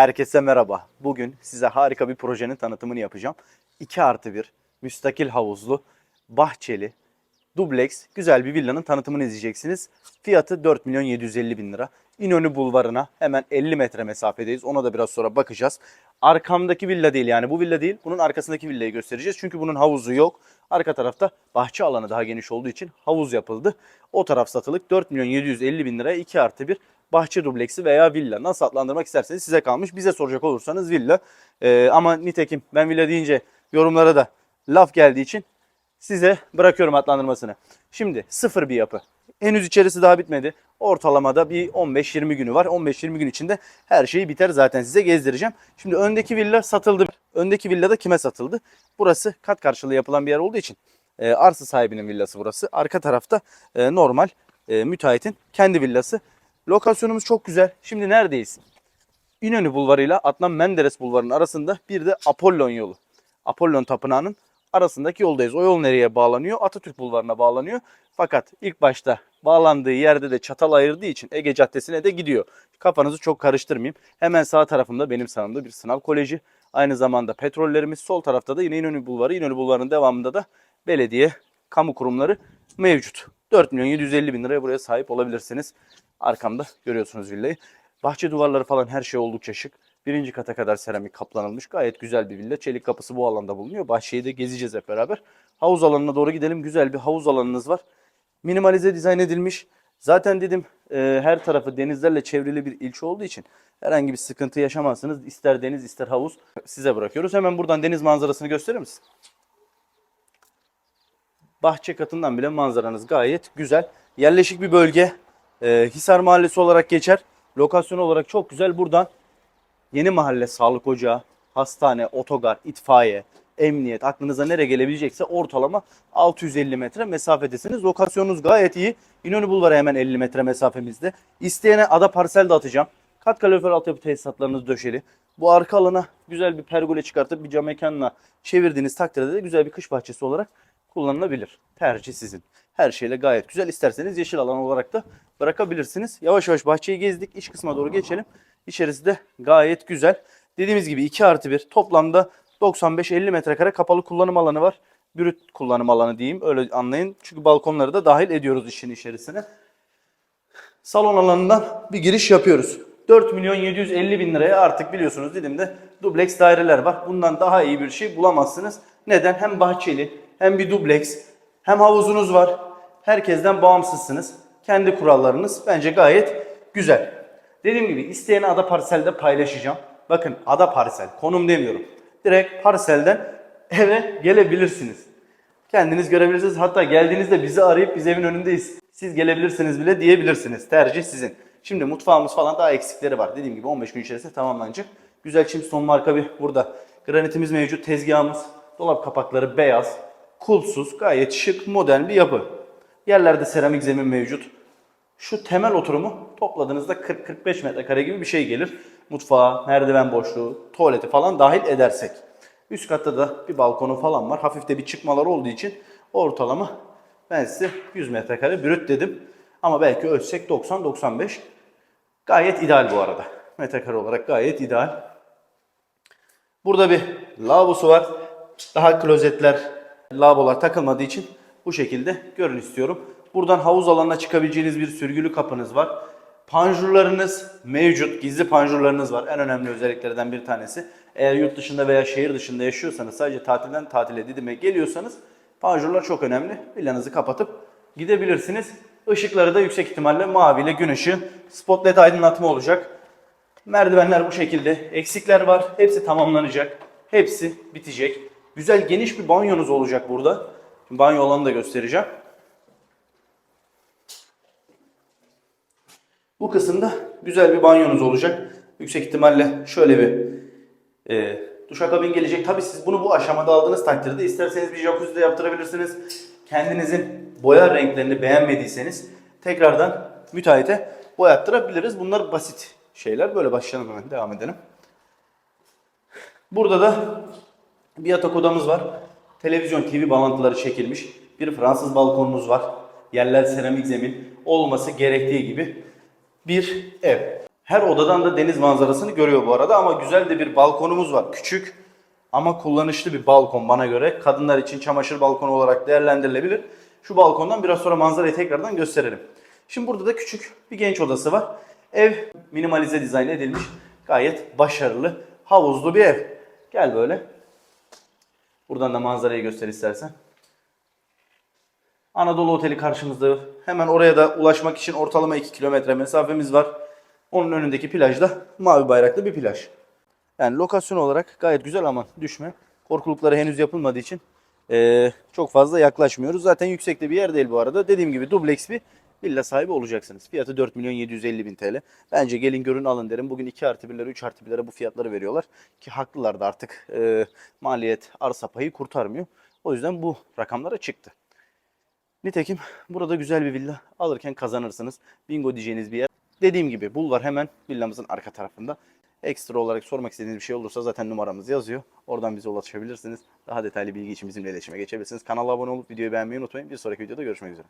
Herkese merhaba. Bugün size harika bir projenin tanıtımını yapacağım. 2 artı 1 müstakil havuzlu, bahçeli, dubleks güzel bir villanın tanıtımını izleyeceksiniz. Fiyatı 4 milyon 750 bin lira. İnönü Bulvarı'na hemen 50 metre mesafedeyiz. Ona da biraz sonra bakacağız. Arkamdaki villa değil yani bu villa değil. Bunun arkasındaki villayı göstereceğiz. Çünkü bunun havuzu yok. Arka tarafta bahçe alanı daha geniş olduğu için havuz yapıldı. O taraf satılık 4 milyon 750 bin liraya 2 artı 1 bahçe dubleksi veya villa. Nasıl adlandırmak isterseniz size kalmış. Bize soracak olursanız villa. Ee, ama nitekim ben villa deyince yorumlara da laf geldiği için size bırakıyorum adlandırmasını. Şimdi sıfır bir yapı. Henüz içerisi daha bitmedi. Ortalamada bir 15-20 günü var. 15-20 gün içinde her şey biter zaten size gezdireceğim. Şimdi öndeki villa satıldı. Öndeki villa da kime satıldı? Burası kat karşılığı yapılan bir yer olduğu için e, arsa sahibinin villası burası. Arka tarafta e, normal e, müteahhitin kendi villası. Lokasyonumuz çok güzel. Şimdi neredeyiz? İnönü Bulvarı ile Adnan Menderes Bulvarı'nın arasında bir de Apollon yolu. Apollon Tapınağı'nın arasındaki yoldayız. O yol nereye bağlanıyor? Atatürk Bulvarı'na bağlanıyor. Fakat ilk başta bağlandığı yerde de çatal ayırdığı için Ege Caddesi'ne de gidiyor. Kafanızı çok karıştırmayayım. Hemen sağ tarafımda benim sağımda bir sınav koleji. Aynı zamanda petrollerimiz. Sol tarafta da yine İnönü Bulvarı. İnönü Bulvarı'nın devamında da belediye, kamu kurumları mevcut. 4 milyon 750 bin liraya buraya sahip olabilirsiniz. Arkamda görüyorsunuz villayı. Bahçe duvarları falan her şey oldukça şık. Birinci kata kadar seramik kaplanılmış. Gayet güzel bir villa. Çelik kapısı bu alanda bulunuyor. Bahçeyi de gezeceğiz hep beraber. Havuz alanına doğru gidelim. Güzel bir havuz alanınız var. Minimalize dizayn edilmiş. Zaten dedim e, her tarafı denizlerle çevrili bir ilçe olduğu için herhangi bir sıkıntı yaşamazsınız. İster deniz ister havuz size bırakıyoruz. Hemen buradan deniz manzarasını gösterir misin? Bahçe katından bile manzaranız gayet güzel. Yerleşik bir bölge. Ee, Hisar Mahallesi olarak geçer. Lokasyon olarak çok güzel. Buradan Yeni Mahalle Sağlık Ocağı, hastane, otogar, itfaiye, emniyet aklınıza nereye gelebilecekse ortalama 650 metre mesafedesiniz. Lokasyonunuz gayet iyi. İnönü Bulvarı hemen 50 metre mesafemizde. İsteyene ada parsel de atacağım. Kat kalorifer altyapı tesisatlarınız döşeli. Bu arka alana güzel bir pergole çıkartıp bir cam mekanla çevirdiğiniz takdirde de güzel bir kış bahçesi olarak kullanılabilir. Tercih sizin. Her şeyle gayet güzel. İsterseniz yeşil alan olarak da bırakabilirsiniz. Yavaş yavaş bahçeyi gezdik. İç kısma doğru geçelim. İçerisi de gayet güzel. Dediğimiz gibi 2 artı 1 toplamda 95-50 metrekare kapalı kullanım alanı var. Brüt kullanım alanı diyeyim öyle anlayın. Çünkü balkonları da dahil ediyoruz işin içerisine. Salon alanından bir giriş yapıyoruz. 4 milyon 750 bin liraya artık biliyorsunuz Didim'de dubleks daireler var. Bundan daha iyi bir şey bulamazsınız. Neden? Hem bahçeli hem bir dubleks hem havuzunuz var. Herkesten bağımsızsınız. Kendi kurallarınız bence gayet güzel. Dediğim gibi isteyene ada parselde paylaşacağım. Bakın ada parsel konum demiyorum. Direkt parselden eve gelebilirsiniz. Kendiniz görebilirsiniz. Hatta geldiğinizde bizi arayıp biz evin önündeyiz. Siz gelebilirsiniz bile diyebilirsiniz. Tercih sizin. Şimdi mutfağımız falan daha eksikleri var. Dediğim gibi 15 gün içerisinde tamamlanacak. Güzel Chimstone marka bir burada. Granitimiz mevcut. Tezgahımız. Dolap kapakları beyaz. Kulsuz. Gayet şık modern bir yapı. Yerlerde seramik zemin mevcut. Şu temel oturumu topladığınızda 40-45 metrekare gibi bir şey gelir. Mutfağı, merdiven boşluğu, tuvaleti falan dahil edersek. Üst katta da bir balkonu falan var. Hafif de bir çıkmalar olduğu için ortalama ben size 100 metrekare brüt dedim. Ama belki ölçsek 90-95. Gayet ideal bu arada. Metrekare olarak gayet ideal. Burada bir lavabosu var. Daha klozetler, lavabolar takılmadığı için bu şekilde görün istiyorum. Buradan havuz alanına çıkabileceğiniz bir sürgülü kapınız var. Panjurlarınız mevcut. Gizli panjurlarınız var. En önemli özelliklerden bir tanesi. Eğer yurt dışında veya şehir dışında yaşıyorsanız sadece tatilden tatile Didim'e geliyorsanız panjurlar çok önemli. Villanızı kapatıp gidebilirsiniz. Işıkları da yüksek ihtimalle mavi ile gün ışığı spotlight aydınlatma olacak. Merdivenler bu şekilde. Eksikler var. Hepsi tamamlanacak. Hepsi bitecek. Güzel geniş bir banyonuz olacak burada. Şimdi banyo alanını da göstereceğim. Bu kısımda güzel bir banyonuz olacak. Yüksek ihtimalle şöyle bir e, duşakabin gelecek. Tabii siz bunu bu aşamada aldığınız takdirde isterseniz bir jacuzzi de yaptırabilirsiniz. Kendinizin boya renklerini beğenmediyseniz tekrardan müteahhite boyattırabiliriz. Bunlar basit şeyler. Böyle başlayalım hemen devam edelim. Burada da bir yatak odamız var. Televizyon TV bağlantıları çekilmiş. Bir Fransız balkonumuz var. Yerler seramik zemin olması gerektiği gibi bir ev. Her odadan da deniz manzarasını görüyor bu arada ama güzel de bir balkonumuz var. Küçük ama kullanışlı bir balkon bana göre. Kadınlar için çamaşır balkonu olarak değerlendirilebilir. Şu balkondan biraz sonra manzarayı tekrardan gösterelim. Şimdi burada da küçük bir genç odası var. Ev minimalize dizayn edilmiş. Gayet başarılı, havuzlu bir ev. Gel böyle. Buradan da manzarayı göster istersen. Anadolu Oteli karşımızda. Hemen oraya da ulaşmak için ortalama 2 kilometre mesafemiz var. Onun önündeki plajda mavi bayraklı bir plaj. Yani lokasyon olarak gayet güzel ama düşme. Korkulukları henüz yapılmadığı için eee, çok fazla yaklaşmıyoruz. Zaten yüksekte bir yer değil bu arada. Dediğim gibi dubleks bir villa sahibi olacaksınız. Fiyatı 4 milyon 750 bin TL. Bence gelin görün alın derim. Bugün 2 artı 1'lere 3 artı 1'lere bu fiyatları veriyorlar. Ki haklılar da artık eee, maliyet arsa payı kurtarmıyor. O yüzden bu rakamlara çıktı. Nitekim burada güzel bir villa alırken kazanırsınız. Bingo diyeceğiniz bir yer. Dediğim gibi bulvar hemen villamızın arka tarafında. Ekstra olarak sormak istediğiniz bir şey olursa zaten numaramız yazıyor. Oradan bize ulaşabilirsiniz. Daha detaylı bilgi için bizimle iletişime geçebilirsiniz. Kanala abone olup videoyu beğenmeyi unutmayın. Bir sonraki videoda görüşmek üzere.